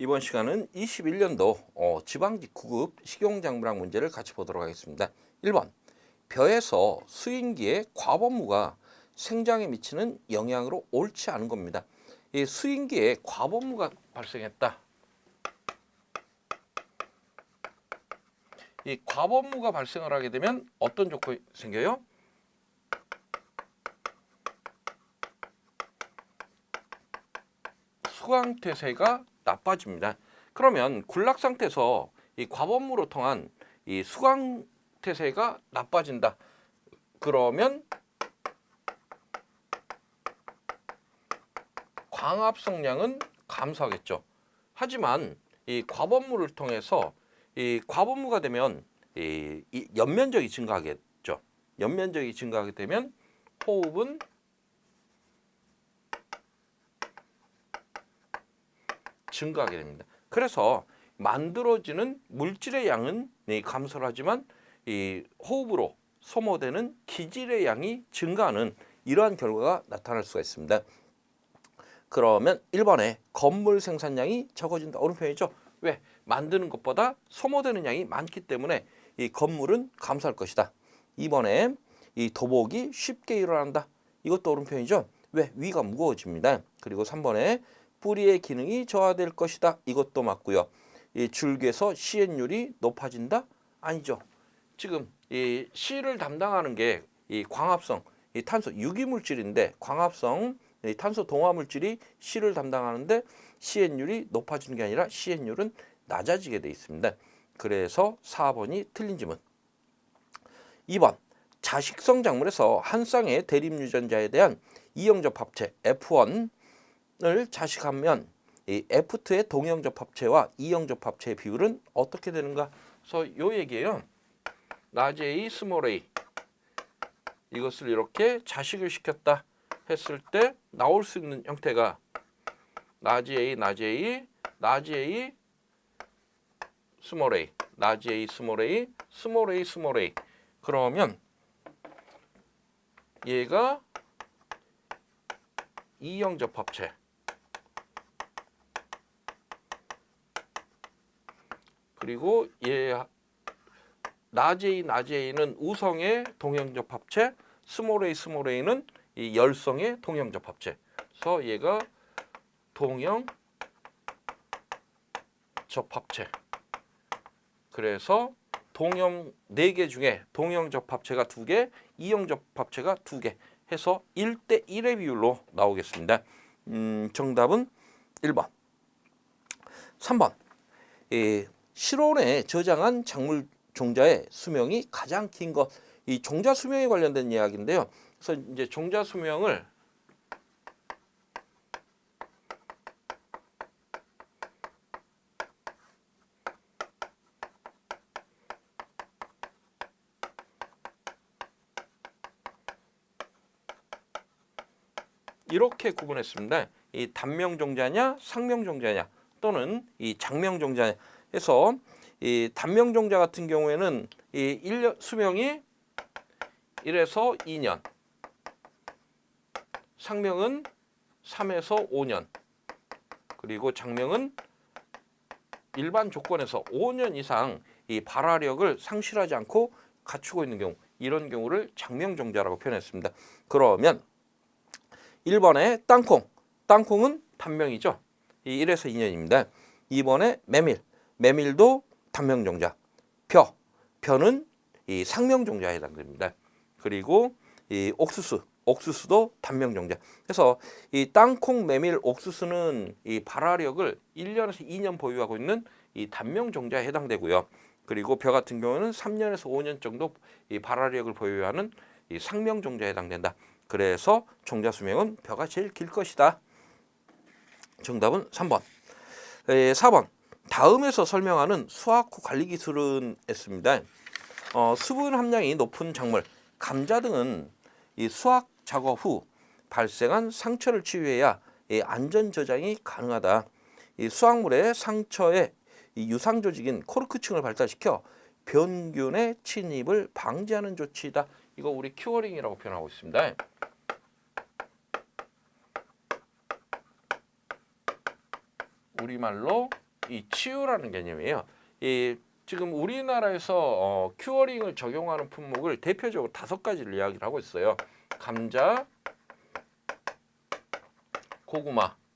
이번 시간은 21년도 어, 지방직 9급 식용작물학 문제를 같이 보도록 하겠습니다. 1번 벼에서 수인기의 과범무가 생장에 미치는 영향으로 옳지 않은 겁니다. 이 수인기에 과범무가 발생했다. 이 과범무가 발생을 하게 되면 어떤 조건이 생겨요? 수강태세가 나빠집니다. 그러면 군락 상태에서 이 과범무로 통한 이 수강 태세가 나빠진다. 그러면 광합 성량은 감소하겠죠. 하지만 이 과범무를 통해서 이 과범무가 되면 이, 이 연면적이 증가하겠죠. 연면적이 증가하게 되면 호흡은 증가하게 됩니다. 그래서 만들어지는 물질의 양은 이 감소를 하지만 이 호흡으로 소모되는 기질의 양이 증가하는 이러한 결과가 나타날 수가 있습니다. 그러면 1번에 건물 생산량이 적어진다. 오른편이죠. 왜? 만드는 것보다 소모되는 양이 많기 때문에 이 건물은 감소할 것이다. 2번에 이 도복이 쉽게 일어난다. 이것도 오른편이죠. 왜? 위가 무거워집니다. 그리고 3번에 뿌리의 기능이 저하될 것이다. 이것도 맞고요. 이 줄기에서 시엔율이 높아진다? 아니죠. 지금 이 C를 담당하는 게 이 광합성, 이 탄소 유기물질인데 광합성 이 탄소 동화 물질이 C를 담당하는데 시엔율이 높아지는 게 아니라 시엔율은 낮아지게 돼 있습니다. 그래서 4번이 틀린 지문. 2번 자식성 작물에서 한 쌍의 대립 유전자에 대한 이형적 합체 F1을 자식하면 이 F2의 동형적 합체와 이형적 합체의 비율은 어떻게 되는가? 그래서 요 얘기예요. 라지 A, 스몰 a 이것을 이렇게 자식을 시켰다 했을 때 나올 수 있는 형태가 라지 A, 라지 A, 라지 A, 스몰 a, 라지 A, 스몰 a, 스몰 a, 스몰 a 그러면 얘가 이형적 합체 그리고 얘 나제이 나제이는 우성의 동형적 합체, 스몰 a 스몰 a는 이 열성의 동형적 합체. 그래서 얘가 동형 접합체. 그래서 동형 네 개 중에 동형적 합체가 두 개, 이형적 합체가 두 개 해서 1대 1의 비율로 나오겠습니다. 음, 정답은 1번. 3번. 이 실온에 저장한 작물 종자의 수명이 가장 긴 것. 이 종자 수명에 관련된 이야기인데요. 그래서 이제 종자 수명을 이렇게 구분했습니다. 이 단명 종자냐, 상명 종자냐, 또는 이 장명 종자냐 해서 이 단명 종자 같은 경우에는 이 1년 수명이 1에서 2년. 상명은 3에서 5년. 그리고 장명은 일반 조건에서 5년 이상 이 발화력을 상실하지 않고 갖추고 있는 경우 이런 경우를 장명종자라고 표현했습니다. 그러면 1번에 땅콩. 땅콩은 단명이죠. 이 1에서 2년입니다. 2번에 메밀. 메밀도 단명종자. 벼. 벼는 이 상명종자에 해당됩니다. 그리고 이 옥수수. 옥수수도 단명종자. 그래서 이 땅콩, 메밀, 옥수수는 이 발화력을 1년에서 2년 보유하고 있는 이 단명종자에 해당되고요. 그리고 벼 같은 경우는 3년에서 5년 정도 이 발화력을 보유하는 이 상명종자에 해당된다. 그래서 종자 수명은 벼가 제일 길 것이다. 정답은 3번. 에, 4번. 다음에서 설명하는 수학 후 관리 기술은 했습니다. 어, 수분 함량이 높은 작물, 감자 등은 이 수학 작업 후 발생한 상처를 치유해야 이 안전 저장이 가능하다. 이 수확물의 상처에 이 유상 조직인 코르크층을 발달시켜 변균의 침입을 방지하는 조치다. 이거 우리 큐어링이라고 표현하고 있습니다. 우리말로 이 치유라는 개념이에요. 이 지금 우리나라에서 어, 큐어링을 적용하는 품목을 대표적으로 다섯 가지를 이야기를 하고 있어요. 감자, 고구마,